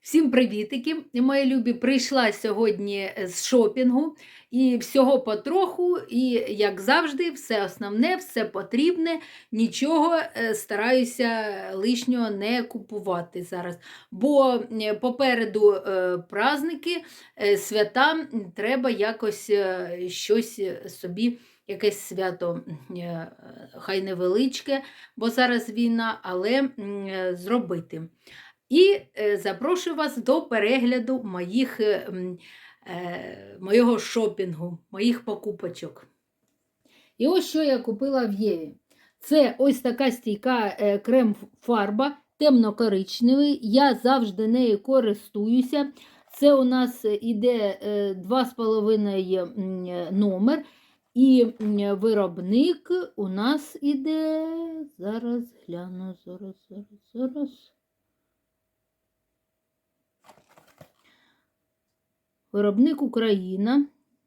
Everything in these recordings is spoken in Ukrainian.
Всім привітики! Мої любі прийшла сьогодні з шопінгу і всього потроху, і, як завжди, все основне, все потрібне, нічого е, стараюся лишнього не купувати зараз. Бо е, попереду е, праздники, е, свята, треба якось е, щось собі. Якесь свято, е, хай невеличке, бо зараз війна, але е, зробити. І е, запрошую вас до перегляду моїх, е, е, моєго шопінгу, моїх покупочок. І ось що я купила в Єві. Це ось така стійка крем-фарба, темно-коричневий. Я завжди нею користуюся. Це у нас іде е, 2,5 е, номер. І виробник у нас іде. Зараз гляну, зараз, зараз, зараз. Виробник Україна,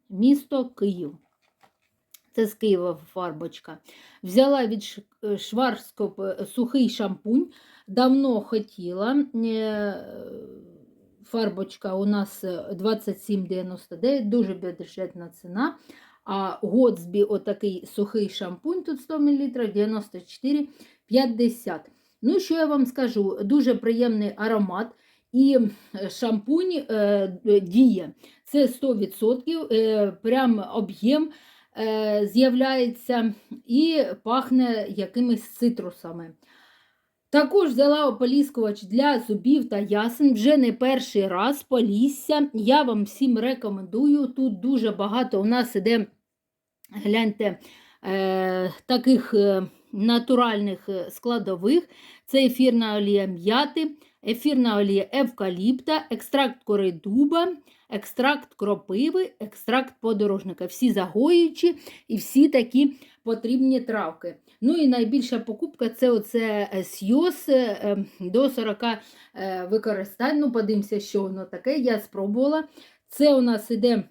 місто Київ. Це з Києва фарбочка. Взяла від е, Шварцкоп е, сухий шампунь. Давно хотіла. Е, Фарбочка у нас е, 27,99, дуже бюджетна ціна. А Готсбі, отакий сухий шампунь, тут 100 мл, 94,50. Ну, що я вам скажу? Дуже приємний аромат. І е, шампунь е, діє. Це 100%, е, прям об'єм е, з'являється і пахне якимись цитрусами. Також взяла ополіскувач для зубів та ясен. Вже не перший раз полісся. Я вам всім рекомендую. Тут дуже багато у нас іде, гляньте, е, таких е, натуральних е, складових. Це ефірна олія м'яти, ефірна олія евкаліпта, екстракт кори дуба, екстракт кропиви, екстракт подорожника. Всі загоюючі і всі такі потрібні травки. Ну і найбільша покупка це оце е, сйоз е, до 40 е, використань. Ну, подивимося, що воно таке. Я спробувала. Це у нас іде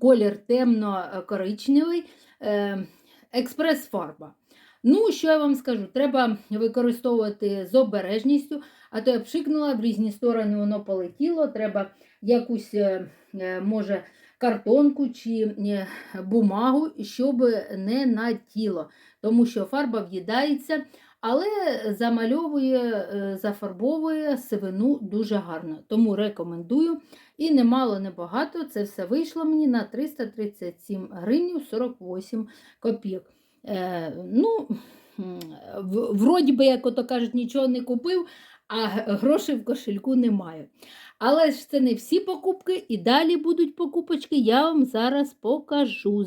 колір темно-коричневий, е, експрес-фарба. Ну, що я вам скажу, треба використовувати з обережністю, а то я пшикнула в різні сторони, воно полетіло. Треба якусь, е, е, може, картонку чи е, бумагу, щоб не на тіло, тому що фарба в'їдається, але замальовує, зафарбовує сивину дуже гарно. Тому рекомендую. І немало, небагато, це все вийшло мені на 337 гривень 48 копійок. Е, ну, вроді би, як ото кажуть, нічого не купив, а грошей в кошельку немає. Але ж це не всі покупки, і далі будуть покупочки, я вам зараз покажу.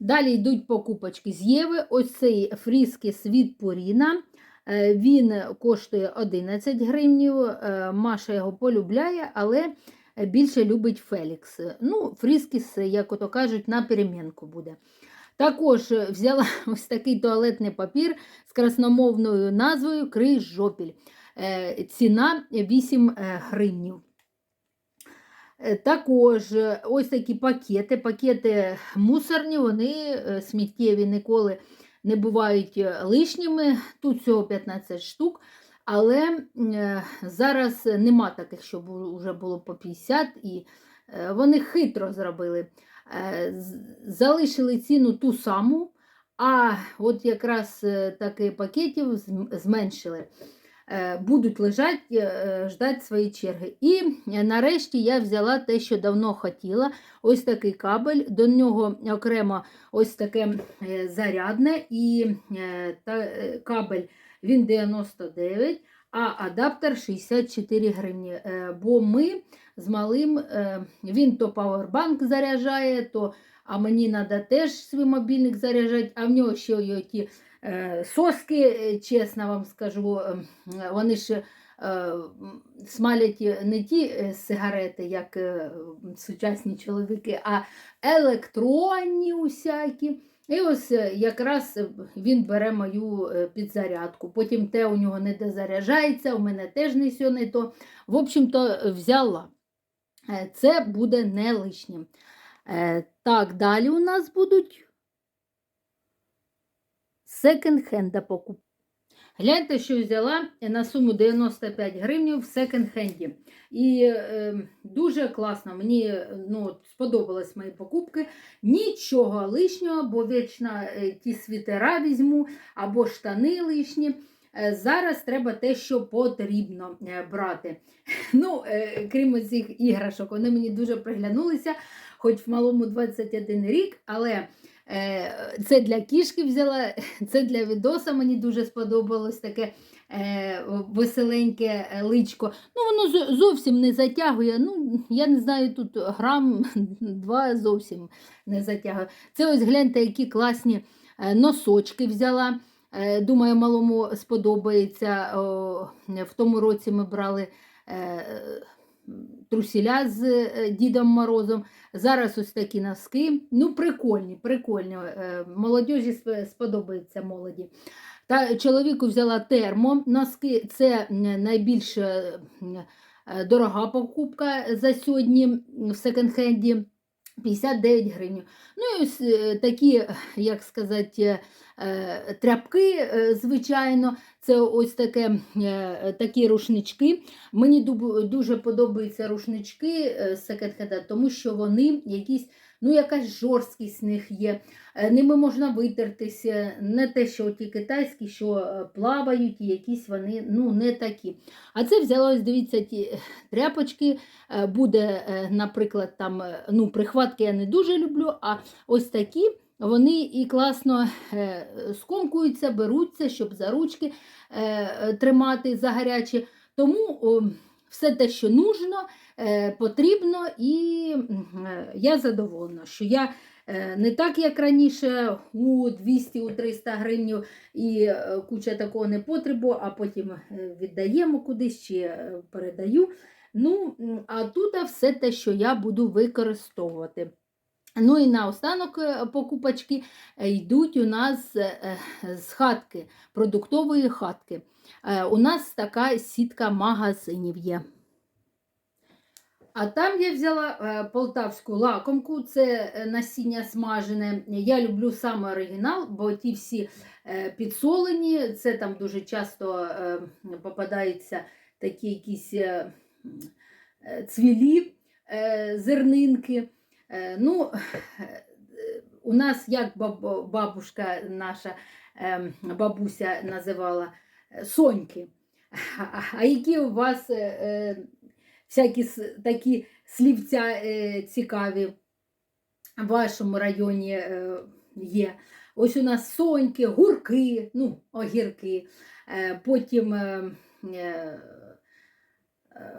Далі йдуть покупочки з Єви. Ось цей фріски світ Пуріна. Е, Він коштує 11 гривнів. Е, Маша його полюбляє, але більше любить Фелікс. Ну, фріскіс, як ото кажуть, на перемінку буде. Також е, взяла ось такий туалетний папір з красномовною назвою Крий жопіль. Е, Ціна 8 е, гривнів. Також ось такі пакети. Пакети мусорні, вони сміттєві ніколи не бувають лишніми. Тут всього 15 штук. Але зараз нема таких, щоб вже було по 50, і вони хитро зробили. Залишили ціну ту саму, а от якраз е, таки пакетів зменшили. Е, Будуть лежати, е, ждати свої черги. І нарешті я взяла те, що давно хотіла. Ось такий кабель, до нього окремо ось таке зарядне, і та, кабель він 99, а адаптер 64 гривні. Бо ми з малим, е, він то павербанк заряджає, то а мені треба теж свій мобільник заряджати, а в нього ще є ті е, соски, е, чесно вам скажу, вони ж смалять не ті сигарети, як сучасні чоловіки, а електронні усякі. І ось якраз він бере мою підзарядку. Потім те у нього не дозаряджається, у мене теж не сьо не то. В общем-то, взяла. Е, Це буде не лишнім. Е, Так, далі у нас будуть секонд-хенда покупки. Гляньте, що взяла на суму 95 гривень в секонд-хенді. І е, дуже класно, мені ну, сподобались мої покупки. Нічого лишнього, бо вічно е, ті світера візьму або штани лишні. Е, Зараз треба те, що потрібно е, брати. Ну, е, крім цих іграшок, вони мені дуже приглянулися, хоч в малому 21 рік, але це для кішки взяла, це для відоса мені дуже сподобалось таке веселеньке личко. Ну, воно зовсім не затягує. Ну, я не знаю, тут грам два зовсім не затягує. Це ось гляньте, які класні носочки взяла. Е, Думаю, малому сподобається. В тому році ми брали е, трусіля з е, Дідом Морозом. Зараз ось такі носки. Ну, прикольні, прикольні. Молодіжі сп- сподобається молоді. Та чоловіку взяла термо носки. Це найбільш дорога покупка за сьогодні в секонд-хенді. 59 гривень. Ну і ось е, такі, як сказати, е, тряпки, е, звичайно, це ось таке, такі рушнички. Мені дуже подобаються рушнички з секонд-хенда, тому що вони якісь, ну якась жорсткість в них є. Е, Ними можна витертися, не те, що ті китайські, що е, плавають, і якісь вони ну, не такі. А це взяла, ось дивіться, ті е, тряпочки. Буде, наприклад, там, ну, прихватки я не дуже люблю, а ось такі. Вони і класно скомкуються, беруться, щоб за ручки тримати за гарячі. Тому все те, що нужно, е, потрібно, і е, я задоволена, що я е, не так, як раніше, у 200 у 300 гривень і куча такого непотребу, а потім віддаємо кудись чи передаю. Ну, а тут все те, що я буду використовувати. Ну і наостанок покупочки йдуть у нас з хатки, продуктової хатки. Е, У нас така сітка магазинів є. А там я взяла е, полтавську лакомку, це е, насіння смажене. Я люблю саме оригінал, бо ті всі підсолені, це там дуже часто попадаються такі якісь цвілі, зернинки. Ну, у нас, як баб- бабушка наша е, бабуся називала, соньки. А, які у вас е, е, всякі такі слівця е, цікаві в вашому районі е, є? Ось у нас соньки, гурки, ну, огірки, е, потім е, е, е,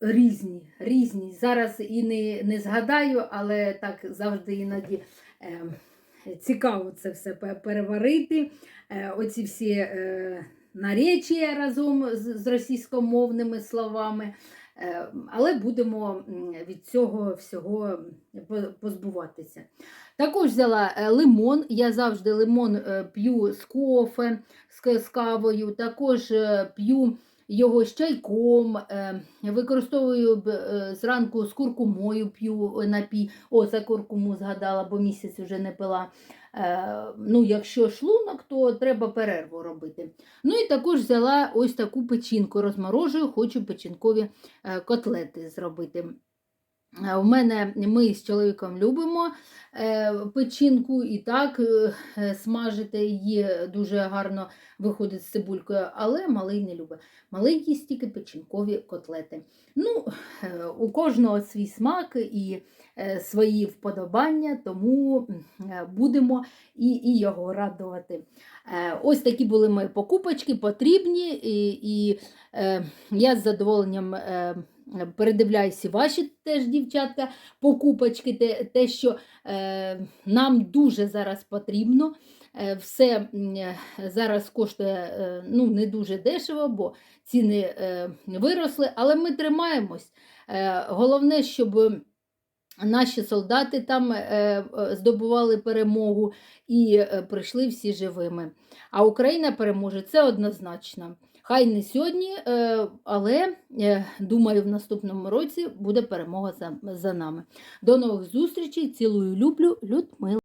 різні, різні. Зараз і не, не згадаю, але так завжди іноді е, цікаво це все переварити. Е, оці всі е, наречія разом з, російськомовними словами. Е, але будемо від цього всього позбуватися. Також взяла лимон. Я завжди лимон п'ю з кофе, з, кавою, також п'ю його з чайком, е, використовую е, зранку з куркумою п'ю напій. О, за куркуму згадала, бо місяць вже не пила. Е, ну, якщо шлунок, то треба перерву робити. Ну і також взяла ось таку печінку, розморожую, хочу печінкові е, котлети зробити. Е, У мене ми з чоловіком любимо е, печінку і так е, е, смажити її дуже гарно виходить з цибулькою, але малий не любить. Малий їсть тільки печінкові котлети. Ну, е, у кожного свій смак і е, свої вподобання, тому е, будемо і, і його радувати. Е, Ось такі були мої покупочки, потрібні, і, і е, я з задоволенням. Е, Передивляюся ваші теж, дівчатка, покупочки, те, те що е, нам дуже зараз потрібно. Е, все е, зараз коштує ну, не дуже дешево, бо ціни виросли, але ми тримаємось. Головне, щоб наші солдати там здобували перемогу і прийшли всі живими. А Україна переможе, це однозначно. Хай не сьогодні, е, але е, думаю, в наступному році буде перемога за, за нами. До нових зустрічей. Цілую, люблю, Людмила.